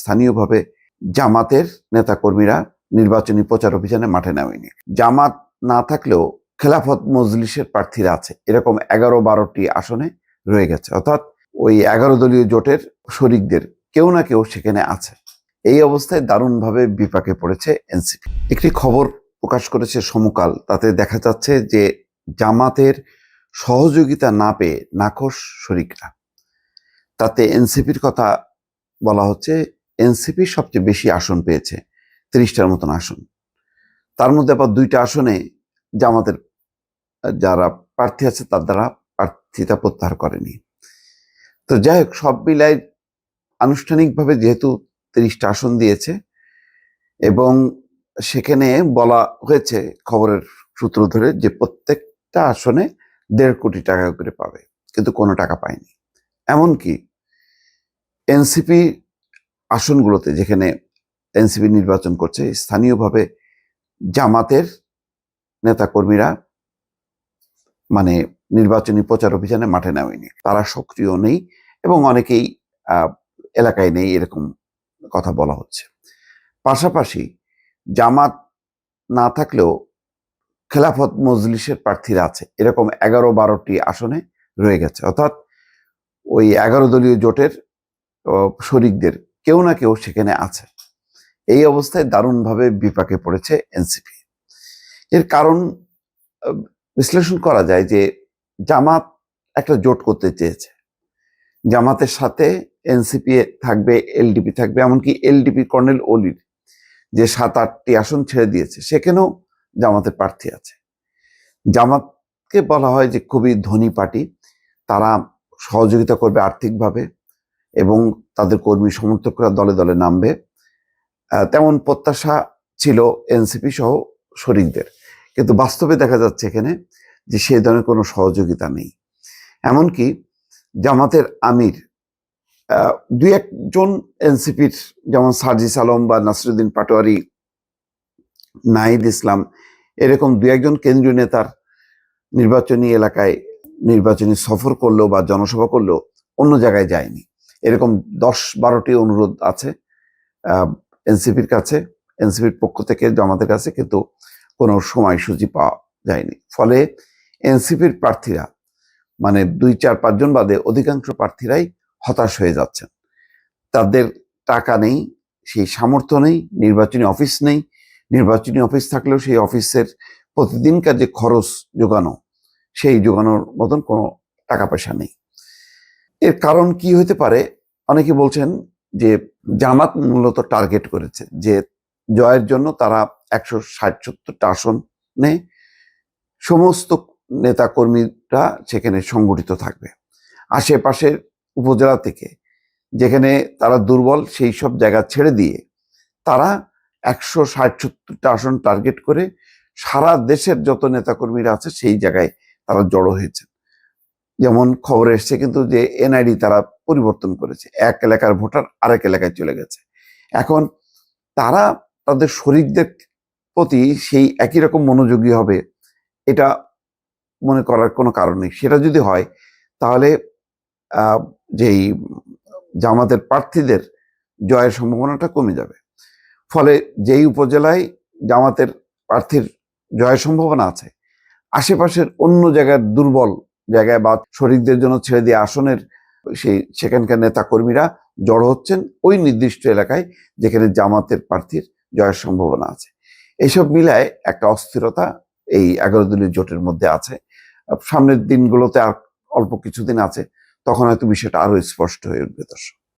স্থানীয়ভাবে জামাতের নেতাকর্মীরা নির্বাচনী প্রচার অভিযানে মাঠে নামেনি। জামাত না থাকলেও খেলাফত মজলিসের প্রার্থীরা আছে। এরকম এগারো বারোটি আসনে রয়ে গেছে। অর্থাৎ ওই এগারো দলীয় জোটের শরিকদের কেউ না কেউ সেখানে আছে। এই অবস্থায় দারুণভাবে বিপাকে পড়েছে এনসিপি। একটি খবর প্রকাশ করেছে সমকাল। তাতে দেখা যাচ্ছে যে জামাতের সহযোগিতা না পেয়ে নাখোশ শরিকরা। তাতে এনসিপির কথা বলা হচ্ছে এনসিপি সবচেয়ে বেশি আসন পেয়েছে, তিরিশটার মতন আসন। তার মধ্যে আবার দুইটা আসনে জামাতের, যারা প্রার্থী আছে তার দ্বারা প্রার্থিতা প্রত্যাহার করেনি। তো যাই হোক, সব মিলাই আনুষ্ঠানিকভাবে যেহেতু তিরিশটা আসন দিয়েছে এবং সেখানে বলা হয়েছে খবরের সূত্র ধরে যে প্রত্যেকটা আসনে দেড় কোটি টাকা করে পাবে, কিন্তু কোনো টাকা পায়নি। এমনকি এনসিপি আসনগুলোতে যেখানে এনসিপি নির্বাচন করছে, স্থানীয়ভাবে জামাতের নেতাকর্মীরা মানে নির্বাচনী প্রচার অভিযানে মাঠে নামেনি। তারা সক্রিয় নেই এবং অনেকেই এলাকায় নেই এরকম কথা বলা হচ্ছে। পাশাপাশি জামাত না থাকলেও খেলাফত মজলিসের প্রার্থীরা আছে। এরকম এগারো বারোটি আসনে রয়ে গেছে। অর্থাৎ ওই এগারো দলীয় জোটের শরিকদের কেউ না কেউ সেখানে আছে। এই অবস্থায় দারুণভাবে বিপাকে পড়েছে এনসিপি। এর কারণ বিশ্লেষণ করা যায় যে জামাত একটা জোট করতে চেয়েছে। জামাতের সাথে এনসিপি থাকবে, এলডিপি থাকবে, এমনকি এলডিপি কর্নেল অলির যে সাত, আটটি আসন ছেড়ে দিয়েছে, সেখানেও জামাতের প্রার্থী আছে। জামাতকে বলা হয় যে খুবই ধনী পার্টি, তারা সহযোগিতা করবে আর্থিকভাবে এবং তাদের কর্মী সমর্থকরা দলে দলে নামবে। তেমন প্রত্যাশা ছিল এনসিপি সহ শরিকদের। কিন্তু বাস্তবে দেখা যাচ্ছে এখানে যে সেই ধরনের কোনো সহযোগিতা নেই। এমনকি জামাতের আমির দুই একজন এনসিপির যেমন সার্জিস আলম বা নাসরুদ্দিন পাটোয়ারি নাহিদ ইসলাম, এরকম দু একজন কেন্দ্রীয় নেতার নির্বাচনী এলাকায় নির্বাচনী সফর করল বা জনসভা করলেও অন্য জায়গায় যায়নি। এরকম দশ বারোটি অনুরোধ আছে এনসিপির কাছে, এনসিপির পক্ষ থেকে জামাতের কাছে, কিন্তু কোনো সময়সূচি পাওয়া যায়নি। ফলে এনসিপির প্রার্থীরা মানে দুই, চার পাঁচজন বাদে অধিকাংশ প্রার্থীরাই হতাশ হয়ে যাচ্ছেন। তাদের টাকা নেই, সেই সামর্থ্য নেই, নির্বাচনী অফিস নেই। নির্বাচনী অফিস থাকলেও সেই অফিসের প্রতিদিনকার যে খরচ যোগানো সেই যোগানোর মতন কোনো টাকা পয়সা নেই। এর কারণ কি হতে পারে? অনেকে বলছেন যে জামাত মূলত টার্গেট করেছে, যে জয়ের জন্য তারা একশো ষাট সত্তরটা আসনে সমস্ত নেতা কর্মীরা সেখানে সংগঠিত থাকবে। আশেপাশের উপজেলা থেকে যেখানে তারা দুর্বল সেই সব জায়গা ছেড়ে দিয়ে তারা একশো ষাট সত্তরটা আসন টার্গেট করে সারা দেশের যত নেতাকর্মীরা আছে সেই জায়গায় তারা জড়ো হয়েছে। যেমন খবর এসছে কিন্তু যে এনআইডি তারা পরিবর্তন করেছে। এক এলাকার ভোটার আরেক এলাকায় চলে গেছে। এখন তারা তাদের শরিকদের প্রতি সেই একই রকম মনোযোগী হবে, এটা মনে করার কোনো কারণ নেই। সেটা যদি হয়, তাহলে যেই জামাতের প্রার্থীদের জয়ের সম্ভাবনাটা কমে যাবে। ফলে যেই উপজেলায় জামাতের প্রার্থীর জয়ের সম্ভাবনা আছে, আশেপাশের অন্য জায়গার দুর্বল জায়গায় বা শরীরদের জন্য ছেড়ে দিয়ে আসনের সেই সেখানকার নেতা কর্মীরা জড়ো হচ্ছেন ওই নির্দিষ্ট এলাকায় যেখানে জামাতের প্রার্থীর জয়ের সম্ভাবনা আছে। এইসব মিলায় একটা অস্থিরতা এই এগারো দিনের জোটের মধ্যে আছে। সামনের দিনগুলোতে আর অল্প কিছুদিন আছে, তখন হয়তো বিষয়টা আরও স্পষ্ট হয়ে উঠবে দর্শক।